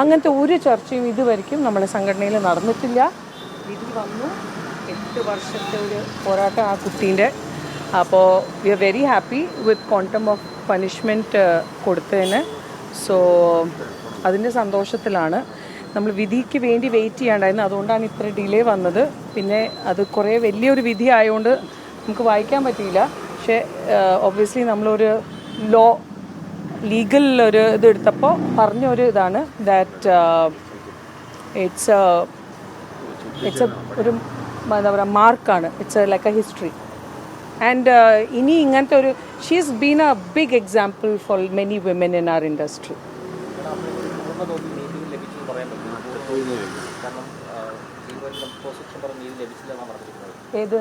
അങ്ങനത്തെ ഒരു ചർച്ചയും ഇതുവരെയ്ക്കും നമ്മുടെ സംഘടനയിൽ നടന്നിട്ടില്ല. വിധി വന്നു. എട്ട് വർഷത്തെ ഒരു പോരാട്ടം ആ കുട്ടീന്റെ. അപ്പോൾ we are very happy with quantum of punishment കൊടുത്തതിന്. സോ അതിന്റെ സന്തോഷത്തിലാണ്. നമ്മൾ വിധിക്ക് വേണ്ടി വെയിറ്റ് ചെയ്യാണ്ടായിരുന്നു. അതുകൊണ്ടാണ് ഇത്ര ഡിലേ വന്നത്. പിന്നെ അത് കുറേ വലിയൊരു വിധി ആയതുകൊണ്ട് നമുക്ക് വായിക്കാൻ പറ്റിയില്ല. പക്ഷേ ഒബ്വിയസ്ലി നമ്മളൊരു ലോ ലീഗൽ ഒരു ഇത് എടുത്തപ്പോൾ പറഞ്ഞ ഒരു ഇതാണ് ദാറ്റ് ഇറ്റ്സ് ഇറ്റ്സ് എ ഒരു എന്താ പറയുക മാർക്കാണ് it's like a history and ഇനി ഇങ്ങനത്തെ ഒരു she's been a big example for many women in our industry ഏത്?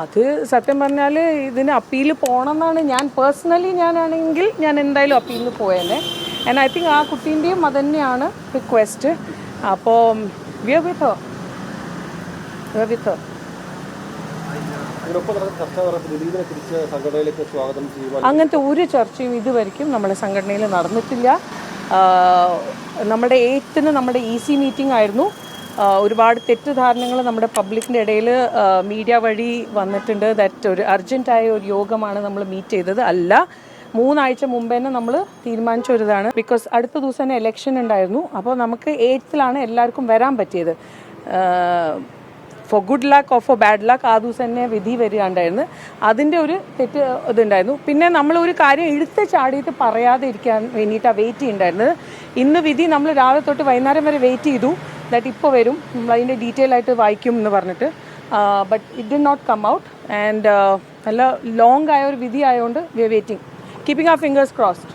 അത് സത്യം പറഞ്ഞാൽ ഇതിന് അപ്പീൽ പോകണമെന്നാണ് ഞാൻ പേഴ്സണലി ഞാനാണെങ്കിൽ ഞാൻ എന്തായാലും അപ്പീലിന് പോയേനെ. ആൻഡ് ഐ തിങ്ക് ആ കുട്ടീന്റെയും അത് തന്നെയാണ് റിക്വസ്റ്റ് അപ്പോൾ വി ആർ വിത്ത് അങ്ങനത്തെ ഒരു ചർച്ചയും ഇതുവരെയ്ക്കും നമ്മുടെ സംഘടനയിൽ നടന്നിട്ടില്ല. നമ്മുടെ എയ്ത്തിന് നമ്മുടെ ഇ സി മീറ്റിംഗ് ആയിരുന്നു. ഒരുപാട് തെറ്റിദ്ധാരണകൾ നമ്മുടെ പബ്ലിക്കിന്റെ ഇടയിൽ മീഡിയ വഴി വന്നിട്ടുണ്ട്. ദാറ്റ് ഒരു അർജന്റായ ഒരു യോഗമാണ് നമ്മൾ മീറ്റ് ചെയ്തത്. അല്ല മൂന്നാഴ്ച മുമ്പ് തന്നെ നമ്മൾ തീരുമാനിച്ച ഒരിതാണ്. ബിക്കോസ് അടുത്ത ദിവസം തന്നെ എലക്ഷൻ ഉണ്ടായിരുന്നു. അപ്പോൾ നമുക്ക് എയ്ത്തിലാണ് എല്ലാവർക്കും വരാൻ പറ്റിയത്. For good luck of for bad luck ആ ദിവസം തന്നെ വിധി വരികയുണ്ടായിരുന്നു. അതിന്റെ ഒരു തെറ്റ് ഇതുണ്ടായിരുന്നു. പിന്നെ നമ്മൾ ഒരു കാര്യം എടുത്ത് ചാടിയിട്ട് പറയാതെ ഇരിക്കാൻ വേണ്ടിയിട്ടാണ് വെയിറ്റ് ചെയ്യുന്നുണ്ടായിരുന്നത്. ഇന്ന് വിധി നമ്മൾ രാവിലെ തൊട്ട് വൈകുന്നേരം വരെ വെയിറ്റ് ചെയ്തു. ദാറ്റ് ഇപ്പോൾ വരും. നമ്മൾ അതിന്റെ ഡീറ്റെയിൽ ആയിട്ട് വായിക്കും എന്ന് പറഞ്ഞിട്ട്. But it did not come out and നല്ല ലോങ് ആയ ഒരു വിധി ആയതുകൊണ്ട് വി ആർ വെയിറ്റിംഗ് കീപ്പിംഗ് ആ ഫിംഗേഴ്സ് ക്രോസ്ഡ്